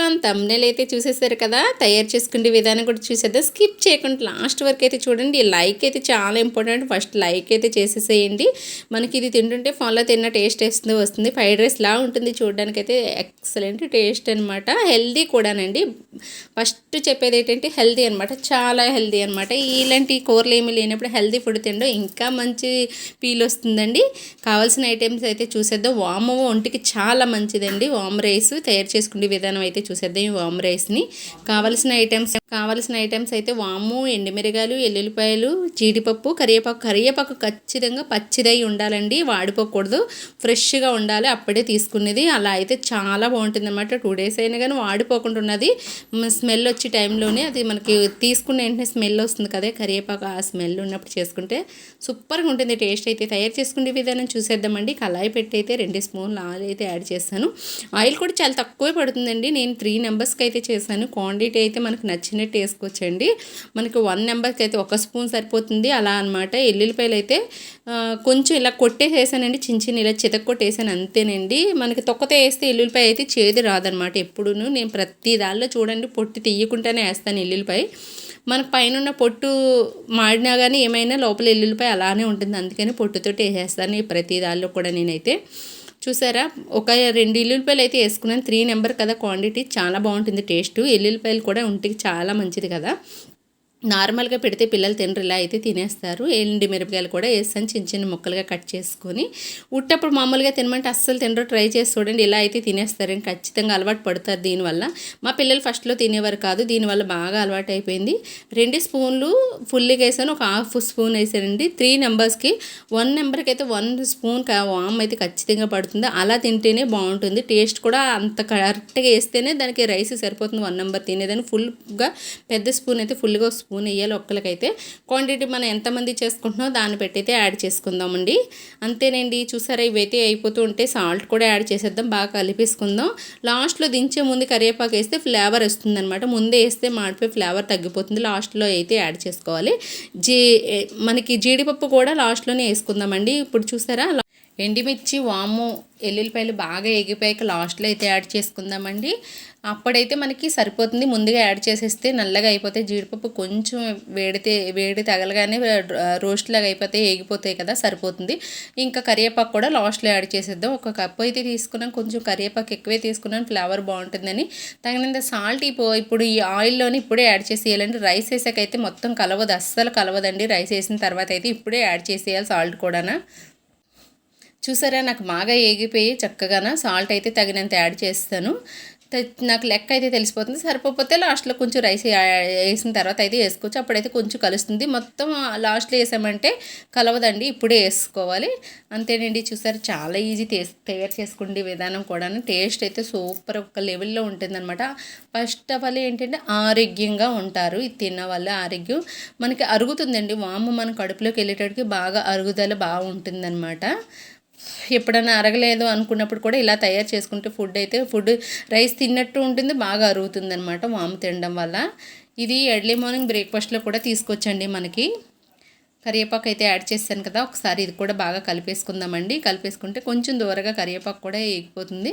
One thumbnail అయితే చూసేసారు కదా తయారు చేసుకునే విధానం కూడా చూసేద్దాం. స్కిప్ చేయకుండా లాస్ట్ వరకు అయితే చూడండి. లైక్ అయితే చాలా ఇంపార్టెంట్ ఫస్ట్ లైక్ అయితే చేసేసేయండి. మనకి ఇది తింటుంటే ఫోన్లో తిన్న టేస్ట్ వేస్తుంది వస్తుంది. ఫ్రైడ్ రైస్ లా ఉంటుంది. చూడడానికైతే అయితే ఎక్సలెంట్ టేస్ట్ అనమాట హెల్దీ కూడానండి. ఫస్ట్ చెప్పేది ఏంటంటే హెల్దీ అనమాట చాలా హెల్దీ అనమాట ఇలాంటి కూరలు ఏమీ లేనప్పుడు హెల్దీ ఫుడ్ తినడం ఇంకా మంచి ఫీల్ వస్తుందండి. కావాల్సిన ఐటమ్స్ అయితే చూసేద్దాం. వాము ఒంటికి చాలా మంచిదండి. వామ్ రైస్ తయారు చేసుకునే విధానం అయితే చూసేద్దాం. ఈ వామ్ రైస్ని. కావలసిన ఐటమ్స్ కావాల్సిన ఐటమ్స్ అయితే వాము ఎండుమిరగాయలు ఎల్లుల్లిపాయలు జీడిపప్పు కరివేపాకు. కరివేపాకు ఖచ్చితంగా పచ్చిదై ఉండాలండి వాడిపోకూడదు. ఫ్రెష్గా ఉండాలి అప్పుడే తీసుకునేది. అలా అయితే చాలా బాగుంటుంది అనమాట టూ డేస్ అయినా కానీ వాడిపోకుండా ఉన్నది. స్మెల్ వచ్చే టైంలోనే అది మనకి తీసుకున్న వెంటనే స్మెల్ వస్తుంది కదా. కరివేపాకు ఆ స్మెల్ ఉన్నప్పుడు చేసుకుంటే సూపర్గా ఉంటుంది. టేస్ట్ అయితే తయారు చేసుకునే విధానం చూసేద్దామండి. కళాయి పెట్టి అయితే రెండు స్పూన్లు ఆయిల్ అయితే యాడ్ చేస్తాను. ఆయిల్ కూడా చాలా తక్కువే పడుతుందండి. నేను త్రీ నెంబర్స్కి అయితే చేశాను. క్వాంటిటీ అయితే మనకు నచ్చినట్టు వేసుకోవచ్చండి. మనకి వన్ నెంబర్కి అయితే ఒక స్పూన్ సరిపోతుంది. అలా అనమాట ఎల్లుల్లిపాయలు అయితే కొంచెం ఇలా కొట్టేసేసానండి. చిన్న చిన్న ఇలా చితక్ కొట్టేసాను అంతేనండి. మనకి తొక్కతో వేస్తే ఎల్లుల్లిపాయ అయితే చేదు రాదనమాట ఎప్పుడూను. నేను ప్రతి దానిలో చూడండి పొట్టు తీయకుండానే వేస్తాను ఎల్లుల్లిపాయ. మనకు పైన పొట్టు మాడినా కానీ ఏమైనా లోపల ఎల్లుల్లిపాయ అలానే ఉంటుంది. అందుకని పొట్టుతోటి వేసేస్తాను ప్రతి దానిలో కూడా నేనైతే. చూసారా? ఒక రెండు ఎల్లుల్లిపాయలు అయితే వేసుకున్నాను. త్రీ నెంబర్ కదా క్వాంటిటీ. చాలా బాగుంటుంది టేస్ట్. ఎల్లుల్లిపాయలు కూడా ఒంటికి చాలా మంచిది కదా. నార్మల్గా పెడితే పిల్లలు తినరు ఇలా అయితే తినేస్తారు. ఎండి మిరపకాయలు కూడా వేస్తాను చిన్న చిన్న ముక్కలుగా కట్ చేసుకొని. ఉట్టప్పుడు మామూలుగా తినమంటే అస్సలు తినరు ట్రై చేసి చూడండి ఇలా అయితే తినేస్తారని ఖచ్చితంగా అలవాటు పడతారు దీనివల్ల. మా పిల్లలు ఫస్ట్లో తినేవారు కాదు దీనివల్ల బాగా అలవాటు అయిపోయింది. రెండు స్పూన్లు ఫుల్గా వేసాను ఒక హాఫ్ స్పూన్ వేసానండి. త్రీ నెంబర్స్కి వన్ నెంబర్కి అయితే వన్ స్పూన్ వామ్ అయితే ఖచ్చితంగా పడుతుంది. అలా తింటేనే బాగుంటుంది. టేస్ట్ కూడా అంత కరెక్ట్గా వేస్తేనే దానికి రైస్ సరిపోతుంది. వన్ నెంబర్ తినేదని ఫుల్గా పెద్ద స్పూన్ అయితే ఫుల్గా స్పూన్ వేయాలి ఒక్కలకైతే. క్వాంటిటీ మనం ఎంతమంది చేసుకుంటున్నామో దాన్ని పెట్టయితే యాడ్ చేసుకుందామండి. అంతేనండి చూసారా ఇవైతే అయిపోతూ ఉంటే సాల్ట్ కూడా యాడ్ చేసేద్దాం బాగా కలిపేసుకుందాం. లాస్ట్లో దించే ముందు కరివేపాకు వేస్తే ఫ్లేవర్ వస్తుందన్నమాట. ముందే వేస్తే మాడిపోయి ఫ్లేవర్ తగ్గిపోతుంది. లాస్ట్లో అయితే యాడ్ చేసుకోవాలి. జీ మనకి జీడిపప్పు కూడా లాస్ట్లోనే వేసుకుందామండి. ఇప్పుడు చూసారా ఎండిమిర్చి వాము ఎల్లుల్లిపాయలు బాగా ఎగిపోయాక లాస్ట్లో అయితే యాడ్ చేసుకుందామండి. అప్పుడైతే మనకి సరిపోతుంది. ముందుగా యాడ్ చేసేస్తే నల్లగా అయిపోతే జీడిపప్పు కొంచెం వేడితే వేడి తగలగానే రోస్ట్ లాగా అయిపోతే ఎగిపోతాయి కదా సరిపోతుంది. ఇంకా కరివేపాకు కూడా లాస్ట్లో యాడ్ చేసేద్దాం. ఒక కప్పు అయితే తీసుకున్నాం. కొంచెం కరివేపాకు ఎక్కువే తీసుకున్నాను ఫ్లేవర్ బాగుంటుందని. తగినంత సాల్ట్ ఇప్పుడు ఈ ఆయిల్లోని ఇప్పుడే యాడ్ చేసేయాలండి. రైస్ వేసాకైతే మొత్తం కలవదు. అస్సలు కలవదండి. రైస్ వేసిన తర్వాత అయితే ఇప్పుడే యాడ్ చేసేయాలి సాల్ట్ కూడా చూసారా నాకు బాగా ఏగిపోయి చక్కగా సాల్ట్ అయితే తగినంత యాడ్ చేస్తాను. నాకు లెక్క అయితే తెలిసిపోతుంది. సరిపోతే లాస్ట్లో కొంచెం రైస్ వేసిన తర్వాత అయితే వేసుకోవచ్చు. అప్పుడైతే కొంచెం కలుస్తుంది. మొత్తం లాస్ట్లో వేసామంటే కలవదండి ఇప్పుడే వేసుకోవాలి. అంతేనండి చూసారు చాలా ఈజీ తయారు చేసుకునే విధానం కూడా టేస్ట్ అయితే సూపర్ ఒక లెవెల్లో ఉంటుందన్నమాట. ఫస్ట్ ఆఫ్ ఆల్ ఏంటంటే ఆరోగ్యంగా ఉంటారు. ఇది తిన్న వల్ల ఆరోగ్యం. మనకి అరుగుతుందండి. వాము మన కడుపులోకి వెళ్ళేటప్పటికి బాగా అరుగుదల బాగుంటుందన్నమాట. ఎప్పుడైనా అరగలేదు అనుకున్నప్పుడు కూడా ఇలా తయారు చేసుకుంటే ఫుడ్ అయితే ఫుడ్ రైస్ తిన్నట్టు ఉంటుంది బాగా అరుగుతుంది అనమాట వాము తినడం వల్ల. ఇది ఎర్లీ మార్నింగ్ బ్రేక్ఫాస్ట్లో కూడా తీసుకొచ్చండి మనకి. కరివేపాకు అయితే యాడ్ చేశాను కదా ఒకసారి ఇది కూడా బాగా కలిపేసుకుందామండి. కలిపేసుకుంటే కొంచెం దూరగా కరివేపాకు కూడా వేగిపోతుంది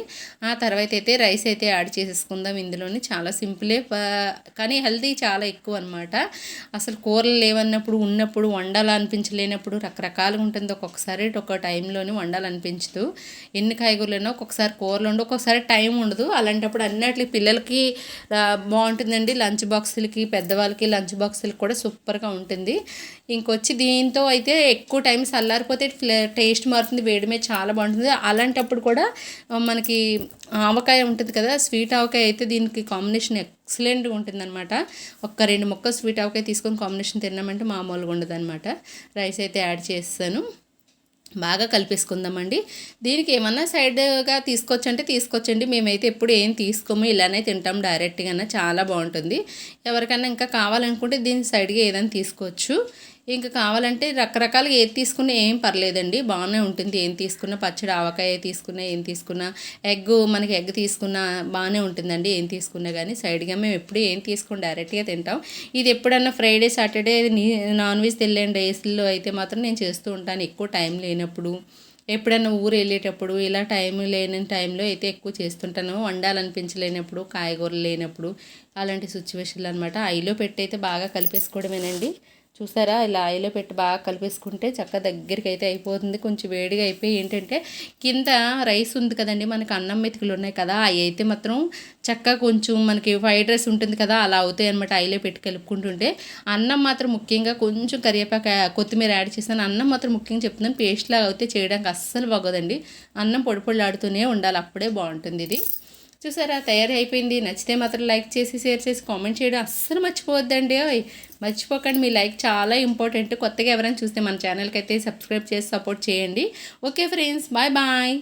ఆ తర్వాత అయితే రైస్ అయితే యాడ్ చేసేసుకుందాం ఇందులోని. చాలా సింపులే కానీ హెల్తీ చాలా ఎక్కువ అనమాట అసలు కూరలు లేవన్నప్పుడు ఉన్నప్పుడు వండాలనిపించలేనప్పుడు రకరకాలుగా ఉంటుంది. ఒక్కొక్కసారి ఒక టైంలోని వండాలనిపించదు ఎన్ని కాయగూరలైనా ఒక్కొక్కసారి కూరలు ఉండవు ఒక్కొక్కసారి టైం ఉండదు. అలాంటప్పుడు అన్నిటికి పిల్లలకి బాగుంటుందండి. లంచ్ బాక్సులకి పెద్దవాళ్ళకి లంచ్ బాక్సులకి కూడా సూపర్గా ఉంటుంది. ఇంకొచ్చి దీంతో అయితే ఎక్కువ టైం చల్లారిపోతే టేస్ట్ మారుతుంది వేడి మీద చాలా బాగుంటుంది. అలాంటప్పుడు కూడా మనకి ఆవకాయ ఉంటుంది కదా స్వీట్ ఆవకాయ అయితే దీనికి కాంబినేషన్ ఎక్సలెంట్గా ఉంటుందన్నమాట. ఒక్క రెండు మొక్క స్వీట్ ఆవకాయ తీసుకొని కాంబినేషన్ తిన్నామంటే మామూలుగా ఉండదు అనమాట రైస్ అయితే యాడ్ చేస్తాను. బాగా కలిపేసుకుందామండి. దీనికి ఏమన్నా సైడ్గా తీసుకొచ్చంటే తీసుకొచ్చండి మేమైతే ఎప్పుడు ఏం తీసుకోము ఇలానే తింటాం డైరెక్ట్గా చాలా బాగుంటుంది. ఎవరికైనా ఇంకా కావాలనుకుంటే దీని సైడ్గా ఏదైనా తీసుకోవచ్చు. ఇంకా కావాలంటే రకరకాలుగా ఏది తీసుకున్నా ఏం పర్లేదండి. బాగానే ఉంటుంది. ఏం తీసుకున్నా పచ్చడి ఆవకాయ తీసుకున్నా ఏం తీసుకున్నా ఎగ్ మనకి ఎగ్ తీసుకున్నా బాగానే ఉంటుందండి. ఏం తీసుకున్నా కానీ సైడ్గా మేము ఎప్పుడు ఏం తీసుకుని డైరెక్ట్గా తింటాం. ఇది ఎప్పుడన్నా ఫ్రైడే సాటర్డే నాన్ వెజ్ తెలియని డేస్లో అయితే మాత్రం నేను చేస్తూ ఉంటాను. ఎక్కువ టైం లేనప్పుడు ఎప్పుడైనా ఊరు వెళ్ళేటప్పుడు ఇలా టైం లేని టైంలో అయితే ఎక్కువ చేస్తుంటాను. వండాలనిపించలేనప్పుడు కాయగూరలు లేనప్పుడు అలాంటి సిచ్యువేషన్లు అనమాట ఐలో పెట్టి అయితే బాగా కలిపేసుకోవడమేనండి. చూసారా? ఇలా ఆయిల్లో పెట్టి బాగా కలిపేసుకుంటే చక్క దగ్గరికి అయితే అయిపోతుంది. కొంచెం వేడిగా అయిపోయి ఏంటంటే కింద రైస్ ఉంది కదండి మనకి అన్నం మెతుకులు ఉన్నాయి కదా అవి అయితే మాత్రం చక్కగా కొంచెం మనకి ఫ్రైడ్ రైస్ ఉంటుంది కదా అలా అవుతాయి అనమాట ఆయిలో పెట్టి కలుపుకుంటుంటే. అన్నం మాత్రం ముఖ్యంగా కొంచెం కరివేపాక కొత్తిమీర యాడ్ చేస్తాను. అన్నం మాత్రం ముఖ్యంగా చెప్తున్నాను పేస్ట్ లాగా అయితే చేయడానికి అస్సలు బాగోదండి. అన్నం పొడి పొడిలాడుతూనే ఉండాలి అప్పుడే బాగుంటుంది ఇది. చూసారా? తయారీ అయిపోయింది. నచ్చితే మాత్రం లైక్ చేసి షేర్ చేసి కామెంట్ చేయడం అస్సలు మర్చిపోవద్దండి. ఓయ్ మర్చిపోకండి. మీ లైక్ చాలా ఇంపార్టెంట్. కొత్తగా ఎవరైనా చూస్తే మన ఛానల్కి అయితే సబ్స్క్రైబ్ చేసి సపోర్ట్ చేయండి. Okay friends bye bye.